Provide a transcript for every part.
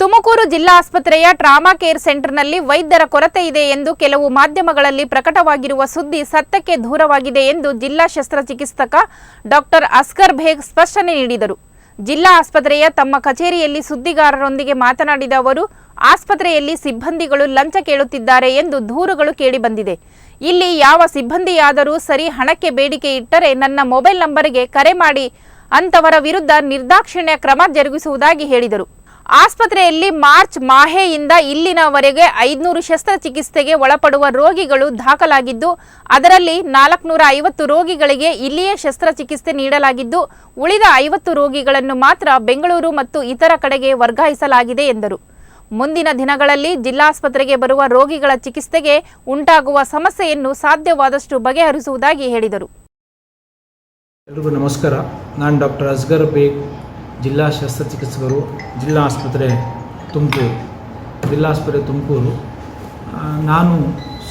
ತುಮಕೂರು ಜಿಲ್ಲಾ ಆಸ್ಪತ್ರೆಯ trauma care ಸೆಂಟರ್ನಲ್ಲಿ ವೈದ್ಯರ ಕೊರತೆ ಇದೆ ಎಂದು ಕೆಲವು ಮಾಧ್ಯಮಗಳಲ್ಲಿ ಪ್ರಕಟವಾಗಿರುವ ಸುದ್ದಿ ಸತ್ಯಕ್ಕೆ ದೂರವಾಗಿದೆ ಎಂದು ಜಿಲ್ಲಾ ಶಸ್ತ್ರಚಿಕಿತ್ಸಕ ಡಾಕ್ಟರ್ ಅಸ್ಕರ್ ಭೇಗ್ ಸ್ಪಷ್ಟನೆ ನೀಡಿದರು. ಜಿಲ್ಲಾ ಆಸ್ಪತ್ರೆಯ ತಮ್ಮ ಕಚೇರಿಯಲ್ಲಿ ಸುದ್ದಿಗಾರರೊಂದಿಗೆ ಮಾತನಾಡಿದ ಅವರು, ಆಸ್ಪತ್ರೆಯಲ್ಲಿ ಸಿಬ್ಬಂದಿಗಳು ಲಂಚ ಕೇಳುತ್ತಿದ್ದಾರೆ ಎಂದು ದೂರುಗಳು ಕೇಳಿಬಂದಿದೆ. ಇಲ್ಲಿ ಯಾವ ಸಿಬ್ಬಂದಿಯಾದರೂ ಸರಿ ಹಣಕ್ಕೆ ಬೇಡಿಕೆ ಇಟ್ಟರೆ ನನ್ನ ಮೊಬೈಲ್ ನಂಬರ್ಗೆ ಕರೆ ಮಾಡಿ ಅಂತವರ ವಿರುದ್ಧ ನಿರ್ದಾಕ್ಷಿಣ್ಯ ಕ್ರಮ ಜರುಗಿಸುವುದಾಗಿ ಹೇಳಿದರು. ಆಸ್ಪತ್ರೆಯಲ್ಲಿ ಮಾರ್ಚ್ ಮಾಹೆಯಿಂದ ಇಲ್ಲಿನವರೆಗೆ ಐದುನೂರು ಶಸ್ತ್ರಚಿಕಿತ್ಸೆಗೆ ಒಳಪಡುವ ರೋಗಿಗಳು ದಾಖಲಾಗಿದ್ದು, ಅದರಲ್ಲಿ ನಾಲ್ಕುನೂರ ಐವತ್ತು ರೋಗಿಗಳಿಗೆ ಇಲ್ಲಿಯೇ ಶಸ್ತ್ರಚಿಕಿತ್ಸೆ ನೀಡಲಾಗಿದ್ದು, ಉಳಿದ ಐವತ್ತು ರೋಗಿಗಳನ್ನು ಮಾತ್ರ ಬೆಂಗಳೂರು ಮತ್ತು ಇತರ ಕಡೆಗೆ ವರ್ಗಾಯಿಸಲಾಗಿದೆ ಎಂದರು. ಮುಂದಿನ ದಿನಗಳಲ್ಲಿ ಜಿಲ್ಲಾಸ್ಪತ್ರೆಗೆ ಬರುವ ರೋಗಿಗಳ ಚಿಕಿತ್ಸೆಗೆ ಉಂಟಾಗುವ ಸಮಸ್ಯೆಯನ್ನು ಸಾಧ್ಯವಾದಷ್ಟು ಬಗೆಹರಿಸುವುದಾಗಿ ಹೇಳಿದರು. ಎಲ್ರಿಗೂ ನಮಸ್ಕಾರ. ನಾನು ಡಾಕ್ಟರ್ ಅಸ್ಗರ್ ಬೇಗ್ ಜಿಲ್ಲಾ ಶಸ್ತ್ರಚಿಕಿತ್ಸಕರು, ಜಿಲ್ಲಾ ಆಸ್ಪತ್ರೆ ತುಮಕೂರು, ಜಿಲ್ಲಾ ಆಸ್ಪತ್ರೆ ತುಮಕೂರು. ನಾನು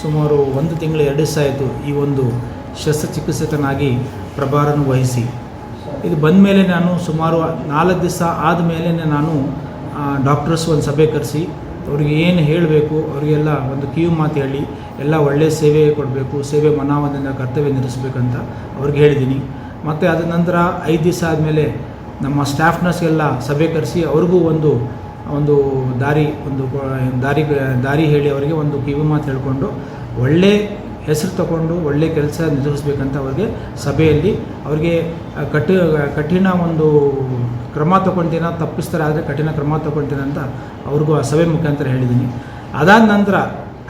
ಸುಮಾರು ಒಂದು ತಿಂಗಳು ಎರಡು ದಿವಸ ಆಯಿತು ಈ ಒಂದು ಶಸ್ತ್ರಚಿಕಿತ್ಸಕನಾಗಿ ಪ್ರಭಾರನ್ನು ವಹಿಸಿ. ಇದು ಬಂದ ಮೇಲೆ ನಾನು ಸುಮಾರು ನಾಲ್ಕು ದಿವಸ ಆದಮೇಲೆ ನಾನು ಡಾಕ್ಟರ್ಸ್ ಒಂದು ಸಭೆ ಕರೆಸಿ, ಅವ್ರಿಗೆ ಏನು ಹೇಳಬೇಕು, ಅವರಿಗೆಲ್ಲ ಒಂದು ಕಿವಿ ಮಾತು ಹೇಳಿ, ಎಲ್ಲ ಒಳ್ಳೆಯ ಸೇವೆ ಕೊಡಬೇಕು, ಸೇವೆ ಮನಾವಂದಿಂದ ಕರ್ತವ್ಯ ನಿರ್ವಹಿಸ್ಬೇಕಂತ ಅವ್ರಿಗೆ ಹೇಳಿದ್ದೀನಿ. ಮತ್ತು ಅದ ನಂತರ ಐದು ದಿವಸ ಆದಮೇಲೆ ನಮ್ಮ ಸ್ಟಾಫ್ ನರ್ಸ್ಗೆಲ್ಲ ಸಭೆ ಕರೆಸಿ ಅವ್ರಿಗೂ ಒಂದು ಒಂದು ದಾರಿ ಒಂದು ದಾರಿ ದಾರಿ ಹೇಳಿ ಅವರಿಗೆ ಒಂದು ಕಿವಿ ಮಾತು ಹೇಳಿಕೊಂಡು ಒಳ್ಳೆ ಹೆಸರು ತಗೊಂಡು ಒಳ್ಳೆ ಕೆಲಸ ನಿರ್ವಹಿಸಬೇಕಂತ ಅವ್ರಿಗೆ ಸಭೆಯಲ್ಲಿ ಅವ್ರಿಗೆ ಕಠಿ, ಕಠಿಣ ಒಂದು ಕ್ರಮ ತಗೊಳ್ತೀನ ತಪ್ಪಿಸ್ತಾರೆ, ಆದರೆ ಕಠಿಣ ಕ್ರಮ ತಗೊಳ್ತೀನಿ ಅಂತ ಅವ್ರಿಗೂ ಆ ಸಭೆ ಮುಖಾಂತರ ಹೇಳಿದ್ದೀನಿ. ಅದಾದ ನಂತರ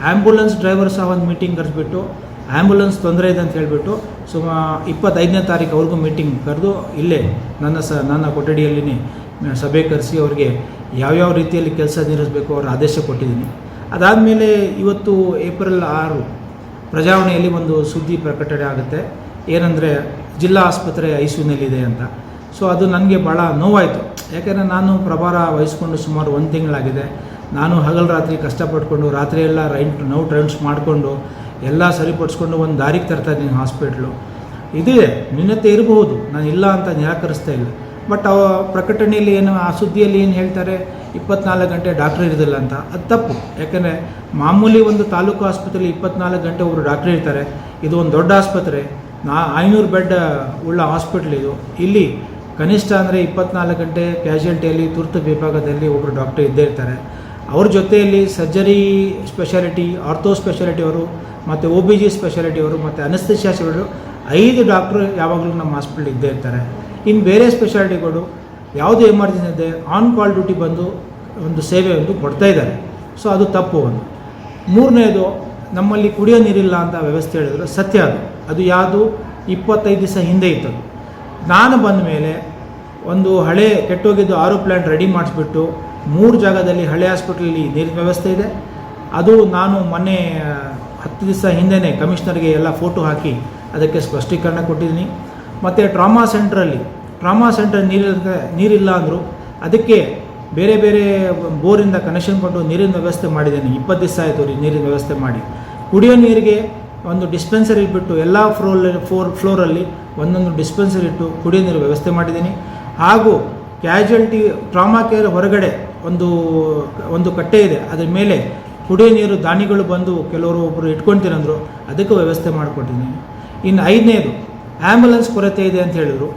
ಆ್ಯಂಬುಲೆನ್ಸ್ ಡ್ರೈವರ್ ಸಹ ಒಂದು ಮೀಟಿಂಗ್ ಕರೆಸ್ಬಿಟ್ಟು, ಆ್ಯಂಬುಲೆನ್ಸ್ ತೊಂದರೆ ಇದೆ ಅಂತ ಹೇಳಿಬಿಟ್ಟು ಸುಮಾ ಇಪ್ಪತ್ತೈದನೇ ತಾರೀಕು ಅವ್ರಿಗೂ ಮೀಟಿಂಗ್ ಕರೆದು ಇಲ್ಲೇ ನನ್ನ ಸ, ನನ್ನ ಕೊಠಡಿಯಲ್ಲಿ ಸಭೆ ಕರೆಸಿ ಅವ್ರಿಗೆ ಯಾವ್ಯಾವ ರೀತಿಯಲ್ಲಿ ಕೆಲಸ ನಿರ್ವಹಿಸಬೇಕು ಅವರ ಆದೇಶ ಕೊಟ್ಟಿದ್ದೀನಿ. ಅದಾದಮೇಲೆ ಇವತ್ತು ಏಪ್ರಿಲ್ ಆರು ಪ್ರಜಾವಣೆಯಲ್ಲಿ ಒಂದು ಸುದ್ದಿ ಪ್ರಕಟಣೆ ಆಗುತ್ತೆ. ಏನಂದರೆ ಜಿಲ್ಲಾ ಆಸ್ಪತ್ರೆ ಐಸಿಯುನಲ್ಲಿದೆ ಅಂತ. ಸೊ ಅದು ನನಗೆ ಭಾಳ ನೋವಾಯಿತು. ಯಾಕೆಂದರೆ ನಾನು ಪ್ರಭಾರ ವಹಿಸ್ಕೊಂಡು ಸುಮಾರು ಒಂದು ತಿಂಗಳಾಗಿದೆ. ನಾನು ಹಗಲು ರಾತ್ರಿ ಕಷ್ಟಪಟ್ಕೊಂಡು ರಾತ್ರಿಯೆಲ್ಲ ರೈನ್ ರೈಂಟ್ ನೌ ರೈಂಟ್ಸ್ ಮಾಡಿಕೊಂಡು ಎಲ್ಲ ಸರಿಪಡಿಸ್ಕೊಂಡು ಒಂದು ದಾರಿಗೆ ತರ್ತಾ ಇದ್ದೀನಿ ಹಾಸ್ಪಿಟ್ಲು. ಇದಿದೆ ನ್ಯೂನತೆ ಇರಬಹುದು, ನಾನು ಇಲ್ಲ ಅಂತ ನಿರಾಕರಿಸ್ತಾ ಇಲ್ಲ. ಬಟ್ ಅವ ಪ್ರಕಟಣೆಯಲ್ಲಿ ಏನು, ಆ ಸುದ್ದಿಯಲ್ಲಿ ಏನು ಹೇಳ್ತಾರೆ, ಇಪ್ಪತ್ನಾಲ್ಕು ಗಂಟೆ ಡಾಕ್ಟ್ರ್ ಇರೋದಿಲ್ಲ ಅಂತ. ಅದು ತಪ್ಪು. ಯಾಕಂದರೆ ಮಾಮೂಲಿ ಒಂದು ತಾಲೂಕು ಆಸ್ಪತ್ರೆಯಲ್ಲಿ ಇಪ್ಪತ್ನಾಲ್ಕು ಗಂಟೆ ಒಬ್ಬರು ಡಾಕ್ಟ್ರ್ ಇರ್ತಾರೆ. ಇದು ಒಂದು ದೊಡ್ಡ ಆಸ್ಪತ್ರೆ. ನಾ ಐನೂರು ಬೆಡ್ ಉಳ್ಳ ಹಾಸ್ಪಿಟ್ಲ್ ಇದು. ಇಲ್ಲಿ ಕನಿಷ್ಠ ಅಂದರೆ ಇಪ್ಪತ್ನಾಲ್ಕು ಗಂಟೆ ಕ್ಯಾಶುಯಾಲಿಟಿಯಲ್ಲಿ, ತುರ್ತು ವಿಭಾಗದಲ್ಲಿ ಒಬ್ಬರು ಡಾಕ್ಟರ್ ಇದ್ದೇ ಇರ್ತಾರೆ. ಅವ್ರ ಜೊತೆಯಲ್ಲಿ ಸರ್ಜರಿ ಸ್ಪೆಷಾಲಿಟಿ, ಆರ್ಥೋ ಸ್ಪೆಷಾಲಿಟಿ ಅವರು ಮತ್ತು ಒ ಬಿ ಜಿ ಸ್ಪೆಷಾಲಿಟಿಯವರು ಮತ್ತು ಅನಸ್ತೇಶಿಯಾಸ್ಗಳು ಐದು ಡಾಕ್ಟ್ರು ಯಾವಾಗಲೂ ನಮ್ಮ ಹಾಸ್ಪಿಟ್ಲ್ ಇದ್ದೇ ಇರ್ತಾರೆ. ಇನ್ನು ಬೇರೆ ಸ್ಪೆಷಾಲಿಟಿಗಳು ಯಾವುದು ಎಮರ್ಜೆನ್ಸಿ ಇದೆ ಆನ್ ಕಾಲ್ ಡ್ಯೂಟಿ ಬಂದು ಒಂದು ಸೇವೆ ಒಂದು ಕೊಡ್ತಾ ಇದ್ದಾರೆ. ಸೊ ಅದು ತಪ್ಪು ಒಂದು. ಮೂರನೇದು, ನಮ್ಮಲ್ಲಿ ಕುಡಿಯೋ ನೀರಿಲ್ಲ ಅಂತ ವ್ಯವಸ್ಥೆ ಹೇಳಿದ್ರು ಸತ್ಯ ಅದು. ಅದು ಯಾವುದು? ಇಪ್ಪತ್ತೈದು ದಿವಸ ಹಿಂದೆ ಇತ್ತು ನಾನು ಬಂದ ಮೇಲೆ ಒಂದು ಹಳೆ ಕೆಟ್ಟೋಗಿದ್ದು ಆರು ಪ್ಲಾಂಟ್ ರೆಡಿ ಮಾಡಿಸ್ಬಿಟ್ಟು ಮೂರು ಜಾಗದಲ್ಲಿ ಹಳೆ ಹಾಸ್ಪಿಟ್ಲಲ್ಲಿ ನೀರಿನ ವ್ಯವಸ್ಥೆ ಇದೆ. ಅದು ನಾನು ಮೊನ್ನೆ ಹತ್ತು ದಿವಸ ಹಿಂದೆಯೇ ಕಮಿಷನರ್ಗೆ ಎಲ್ಲ ಫೋಟೋ ಹಾಕಿ ಅದಕ್ಕೆ ಸ್ಪಷ್ಟೀಕರಣ ಕೊಟ್ಟಿದ್ದೀನಿ. ಮತ್ತು ಟ್ರಾಮಾ ಸೆಂಟ್ರಲ್ಲಿ, ಟ್ರಾಮಾ ಸೆಂಟರ್ ನೀರಿಲ್ಲ ನೀರಿಲ್ಲ ಅಂದರು ಅದಕ್ಕೆ ಬೇರೆ ಬೇರೆ ಬೋರಿಂದ ಕನೆಕ್ಷನ್ ಕೊಟ್ಟು ನೀರಿನ ವ್ಯವಸ್ಥೆ ಮಾಡಿದ್ದೀನಿ. ಇಪ್ಪತ್ತು ದಿವಸ ಆಯಿತು ರೀ ನೀರಿನ ವ್ಯವಸ್ಥೆ ಮಾಡಿ. ಕುಡಿಯೋ ನೀರಿಗೆ ಒಂದು ಡಿಸ್ಪೆನ್ಸರ್ ಇಟ್ಬಿಟ್ಟು ಎಲ್ಲ ಫ್ಲೋರ್ ಫೋರ್ ಫ್ಲೋರಲ್ಲಿ ಒಂದೊಂದು ಡಿಸ್ಪೆನ್ಸರ್ ಇಟ್ಟು ಕುಡಿಯೋ ನೀರು ವ್ಯವಸ್ಥೆ ಮಾಡಿದ್ದೀನಿ. ಹಾಗೂ ಕ್ಯಾಜುಯಲ್ಟಿ ಟ್ರಾಮಾ ಕೇರ್ ಹೊರಗಡೆ ಒಂದು ಒಂದು ಕಟ್ಟೆ ಇದೆ. ಅದರ ಮೇಲೆ ಕುಡಿಯೋ ನೀರು ದಾನಿಗಳು ಬಂದು ಕೆಲವರು ಒಬ್ಬರು ಇಟ್ಕೊಳ್ತೀರಂದ್ರು ಅದಕ್ಕೆ ವ್ಯವಸ್ಥೆ ಮಾಡಿಕೊಟ್ಟಿದ್ದೀನಿ ಇನ್ನು ಐದನೇದು ಆ್ಯಂಬುಲೆನ್ಸ್ ಕೊರತೆ ಇದೆ ಅಂತ ಹೇಳಿದರು.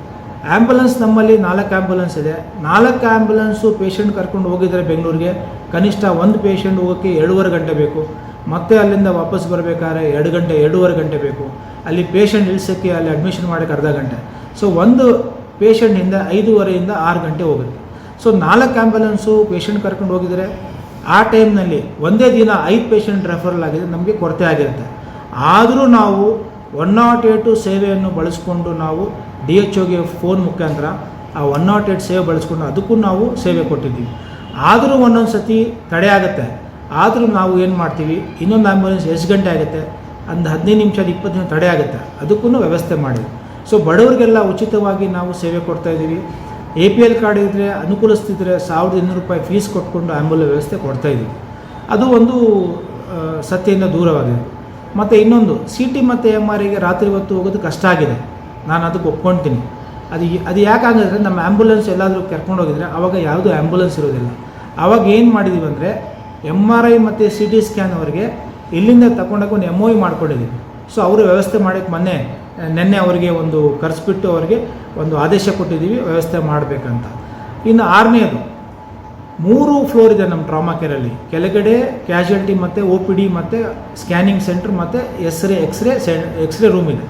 ಆ್ಯಂಬುಲೆನ್ಸ್ ನಮ್ಮಲ್ಲಿ ನಾಲ್ಕು ಆ್ಯಂಬುಲೆನ್ಸ್ ಇದೆ. ನಾಲ್ಕು ಆ್ಯಂಬುಲೆನ್ಸು ಪೇಷಂಟ್ ಕರ್ಕೊಂಡು ಹೋಗಿದ್ದಾರೆ ಬೆಂಗಳೂರಿಗೆ. ಕನಿಷ್ಠ ಒಂದು ಪೇಷಂಟ್ ಹೋಗೋಕ್ಕೆ ಎರಡೂವರೆ ಗಂಟೆ ಬೇಕು. ಮತ್ತೆ ಅಲ್ಲಿಂದ ವಾಪಸ್ ಬರಬೇಕಾದ್ರೆ ಎರಡು ಗಂಟೆ, ಎರಡೂವರೆ ಗಂಟೆ ಬೇಕು. ಅಲ್ಲಿ ಪೇಷಂಟ್ ಇಳಿಸೋಕ್ಕೆ ಅಲ್ಲಿ ಅಡ್ಮಿಷನ್ ಮಾಡೋಕ್ಕೆ ಅರ್ಧ ಗಂಟೆ. ಸೊ ಒಂದು ಪೇಷಂಟಿಂದ ಐದೂವರೆಯಿಂದ ಆರು ಗಂಟೆ ಹೋಗುತ್ತೆ. ಸೊ ನಾಲ್ಕು ಆ್ಯಂಬುಲೆನ್ಸು ಪೇಷಂಟ್ ಕರ್ಕೊಂಡು ಹೋಗಿದ್ದಾರೆ. ಆ ಟೈಮ್ನಲ್ಲಿ ಒಂದೇ ದಿನ ಐದು ಪೇಷಂಟ್ ರೆಫರಲ್ ಆಗಿದೆ ನಮಗೆ ಕೊರತೆ ಆಗಿರುತ್ತೆ. ಆದರೂ ನಾವು ಒನ್ ನಾಟ್ ಏಟು ಸೇವೆಯನ್ನು ಬಳಸಿಕೊಂಡು ನಾವು ಡಿ ಎಚ್ ಒಗೆ ಫೋನ್ ಮುಖಾಂತರ ಆ ಒನ್ ನಾಟ್ ಏಟ್ ಸೇವೆ ಬಳಸ್ಕೊಂಡು ಅದಕ್ಕೂ ನಾವು ಸೇವೆ ಕೊಟ್ಟಿದ್ದೀವಿ. ಆದರೂ ಒಂದೊಂದು ಸತಿ ತಡೆ ಆಗುತ್ತೆ. ಆದರೂ ನಾವು ಏನು ಮಾಡ್ತೀವಿ? ಇನ್ನೊಂದು ಆ್ಯಂಬುಲೆನ್ಸ್ ಎಷ್ಟು ಗಂಟೆ ಆಗುತ್ತೆ? ಒಂದು ಹದಿನೈದು ನಿಮಿಷ, ಇಪ್ಪತ್ತು ನಿಮಿಷ ತಡೆ ಆಗುತ್ತೆ. ಅದಕ್ಕೂ ವ್ಯವಸ್ಥೆ ಮಾಡಿದ್ವಿ ಸೊ ಬಡವರಿಗೆಲ್ಲ ಉಚಿತವಾಗಿ ನಾವು ಸೇವೆ ಕೊಡ್ತಾ ಇದ್ದೀವಿ. ಎ ಪಿ ಎಲ್ ಕಾರ್ಡ್ ಇದ್ದರೆ ಅನುಕೂಲಿಸ್ತಿದ್ರೆ ಸಾವಿರದ ಇನ್ನೂರು ರೂಪಾಯಿ ಫೀಸ್ ಕೊಟ್ಕೊಂಡು ಆ್ಯಂಬುಲೆನ್ಸ್ ವ್ಯವಸ್ಥೆ ಕೊಡ್ತಾ ಇದ್ದೀವಿ. ಅದು ಒಂದು ಸತ್ಯದಿಂದ ದೂರವಾಗಿದೆ. ಮತ್ತು ಇನ್ನೊಂದು ಸಿ ಟಿ ಮತ್ತು ಎಂ ಆರಿಗೆ ರಾತ್ರಿ ಹೊತ್ತು ಹೋಗೋದು ಕಷ್ಟ ಆಗಿದೆ. ನಾನು ಅದಕ್ಕೆ ಒಪ್ಕೊಳ್ತೀನಿ ಅದು ಅದು ಯಾಕಂದರೆ ನಮ್ಮ ಆ್ಯಂಬುಲೆನ್ಸ್ ಎಲ್ಲಾದರೂ ಕರ್ಕೊಂಡು ಹೋಗಿದ್ರೆ ಅವಾಗ ಯಾವುದೂ ಆ್ಯಂಬುಲೆನ್ಸ್ ಇರೋದಿಲ್ಲ. ಆವಾಗ ಏನು ಮಾಡಿದ್ದೀವಿ ಅಂದರೆ ಎಂ ಆರ್ ಐ ಮತ್ತು ಸಿ ಟಿ ಸ್ಕ್ಯಾನ್ ಅವರಿಗೆ ಇಲ್ಲಿಂದ ತಗೊಂಡೋಗಿ ಒಂದು ಎಂ ಒ ಮಾಡ್ಕೊಂಡಿದ್ದೀವಿ ಸೊ ಅವರು ವ್ಯವಸ್ಥೆ ಮಾಡೋಕ್ಕೆ ಮೊನ್ನೆ, ನಿನ್ನೆ ಅವರಿಗೆ ಒಂದು ಕರೆಸ್ಬಿಟ್ಟು ಅವರಿಗೆ ಒಂದು ಆದೇಶ ಕೊಟ್ಟಿದ್ದೀವಿ, ವ್ಯವಸ್ಥೆ ಮಾಡಬೇಕಂತ. ಇನ್ನು ಆರನೇದು, ಮೂರು ಫ್ಲೋರ್ ಇದೆ ನಮ್ಮ ಟ್ರಾಮಾ ಕೇರಲ್ಲಿ. ಕೆಳಗಡೆ ಕ್ಯಾಶುಯಾಲಿಟಿ ಮತ್ತು ಒ ಪಿ ಡಿ ಮತ್ತು ಸ್ಕ್ಯಾನಿಂಗ್ ಸೆಂಟ್ರ್ ಮತ್ತು ಎಕ್ಸ್ರೇ ಎಕ್ಸ್ರೇ ಸೆ, ಎಕ್ಸ್ರೇ ರೂಮ್ ಇದೆ.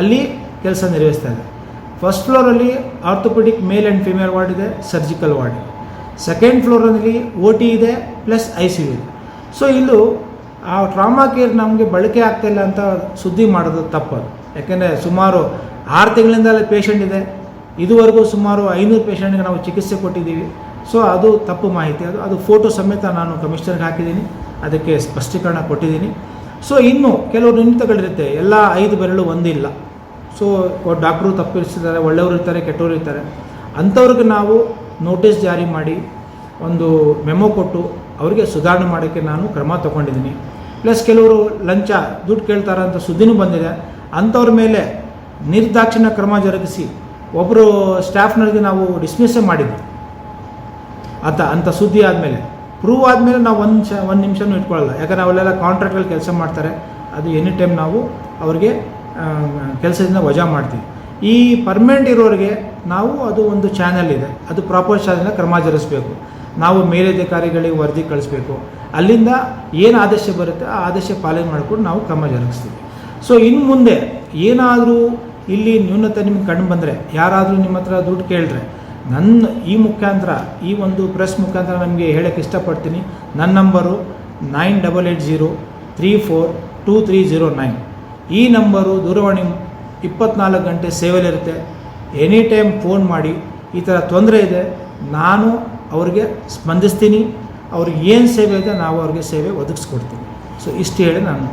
ಅಲ್ಲಿ ಕೆಲಸ ನಿರ್ವಹಿಸ್ತಾ ಇದೆ. First ಫ್ಲೋರಲ್ಲಿ orthopaedic male and female ward ಇದೆ, ಸರ್ಜಿಕಲ್ ವಾರ್ಡ್. ಸೆಕೆಂಡ್ ಫ್ಲೋರಲ್ಲಿ ಒ ಟಿ ಇದೆ, ಪ್ಲಸ್ ಐ ಸಿ ಯು ಇದೆ. ಸೊ ಇಲ್ಲೂ ಆ ಟ್ರಾಮಾ ಕೇರ್ ನಮಗೆ ಬಳಕೆ ಆಗ್ತಾಯಿಲ್ಲ ಅಂತ ಸುದ್ದಿ ಮಾಡೋದು ತಪ್ಪದು. ಯಾಕೆಂದರೆ ಸುಮಾರು ಆರು ತಿಂಗಳಿಂದ ಅಲ್ಲಿ ಪೇಷಂಟ್ ಇದೆ. ಇದುವರೆಗೂ ಸುಮಾರು ಐನೂರು ಪೇಷಂಟ್ಗೆ ನಾವು ಚಿಕಿತ್ಸೆ ಕೊಟ್ಟಿದ್ದೀವಿ. ಸೊ ಅದು ತಪ್ಪು ಮಾಹಿತಿ. ಅದು ಅದು ಫೋಟೋ ಸಮೇತ ನಾನು ಕಮಿಷನರ್ಗೆ ಹಾಕಿದ್ದೀನಿ. ಅದಕ್ಕೆ ಸ್ಪಷ್ಟೀಕರಣ ಕೊಟ್ಟಿದ್ದೀನಿ. ಸೊ ಇನ್ನು ಕೆಲವು ನಿಂತಗಳಿರುತ್ತೆ ಎಲ್ಲ ಐದು ಬೆರಳು ಒಂದಿಲ್ಲ. ಸೊ ಡಾಕ್ಟ್ರು ತಪ್ಪಿರಿಸಿದ್ದಾರೆ ಒಳ್ಳೆಯವರು ಇರ್ತಾರೆ, ಕೆಟ್ಟವರು ಇರ್ತಾರೆ. ಅಂಥವ್ರಿಗೆ ನಾವು ನೋಟಿಸ್ ಜಾರಿ ಮಾಡಿ, ಒಂದು ಮೆಮೊ ಕೊಟ್ಟು ಅವರಿಗೆ ಸುಧಾರಣೆ ಮಾಡೋಕ್ಕೆ ನಾನು ಕ್ರಮ ತಗೊಂಡಿದ್ದೀನಿ. ಪ್ಲಸ್ ಕೆಲವರು ಲಂಚ ದುಡ್ಡು ಕೇಳ್ತಾರಂಥ ಅಂತ ಸುದ್ದಿನೂ ಬಂದಿದೆ. ಅಂಥವ್ರ ಮೇಲೆ ನಿರ್ದಾಕ್ಷಿಣ್ಯ ಕ್ರಮ ಜರುಗಿಸಿ ಒಬ್ಬರು ಸ್ಟಾಫ್ನವ್ರಿಗೆ ನಾವು ಡಿಸ್ಮಿಸ್ಸೇ ಮಾಡಿದ್ವಿ. ಅಂತ ಅಂಥ ಸುದ್ದಿ ಆದಮೇಲೆ. ಪ್ರೂವ್ ಆದಮೇಲೆ ನಾವು ಒಂದು ನಿಮಿಷ ಒಂದು ನಿಮಿಷನೂ ಇಟ್ಕೊಳ್ಳಲ್ಲ ಯಾಕಂದರೆ ಅವರೆಲ್ಲ ಕಾಂಟ್ರಾಕ್ಟಲ್ಲಿ ಕೆಲಸ ಮಾಡ್ತಾರೆ. ಅದು ಎನಿ ಟೈಮ್ ನಾವು ಅವ್ರಿಗೆ ಕೆಲಸದಿಂದ ವಜಾ ಮಾಡ್ತೀವಿ. ಈ ಪರ್ಮನೆಂಟ್ ಇರೋರಿಗೆ ನಾವು ಅದು ಒಂದು ಚಾನಲ್ ಇದೆ. ಅದು ಪ್ರಾಪರ್ ಚಾನಲ್ನ ಕ್ರಮ ಜರುಗಿಸ್ಬೇಕು. ನಾವು ಮೇಲಧಿಕಾರಿಗಳಿಗೆ ವರದಿ ಕಳಿಸ್ಬೇಕು. ಅಲ್ಲಿಂದ ಏನು ಆದೇಶ ಬರುತ್ತೆ, ಆ ಆದೇಶ ಪಾಲನೆ ಮಾಡಿಕೊಂಡು ನಾವು ಕ್ರಮ ಜರುಗಿಸ್ತೀವಿ. ಸೊ ಇನ್ನು ಮುಂದೆ ಏನಾದರೂ ಇಲ್ಲಿ ನ್ಯೂನತೆ ನಿಮ್ಗೆ ಕಂಡು ಬಂದರೆ, ಯಾರಾದರೂ ನಿಮ್ಮ ಹತ್ರ ದುಡ್ಡು ಕೇಳಿದ್ರೆ ನನ್ನ ಈ ಮುಖಾಂತರ, ಈ ಒಂದು ಪ್ರೆಸ್ ಮುಖಾಂತರ ನಮಗೆ ಹೇಳೋಕ್ಕೆ ಇಷ್ಟಪಡ್ತೀನಿ. ನನ್ನ number nine double eight zero three four two three zero nine. ಈ ನಂಬರು ದೂರವಾಣಿ ಇಪ್ಪತ್ನಾಲ್ಕು ಗಂಟೆ ಸೇವೆಲಿರುತ್ತೆ ಎನಿ ಟೈಮ್ ಫೋನ್ ಮಾಡಿ, ಈ ಥರ ತೊಂದರೆ ಇದೆ, ನಾನು ಅವ್ರಿಗೆ ಸ್ಪಂದಿಸ್ತೀನಿ. ಅವ್ರಿಗೆ ಏನು ಸೇವೆ ಇದೆ, ನಾವು ಅವ್ರಿಗೆ ಸೇವೆ ಒದಗಿಸ್ಕೊಡ್ತೀನಿ. ಸೊ ಇಷ್ಟು ಹೇಳಿ ನಾನು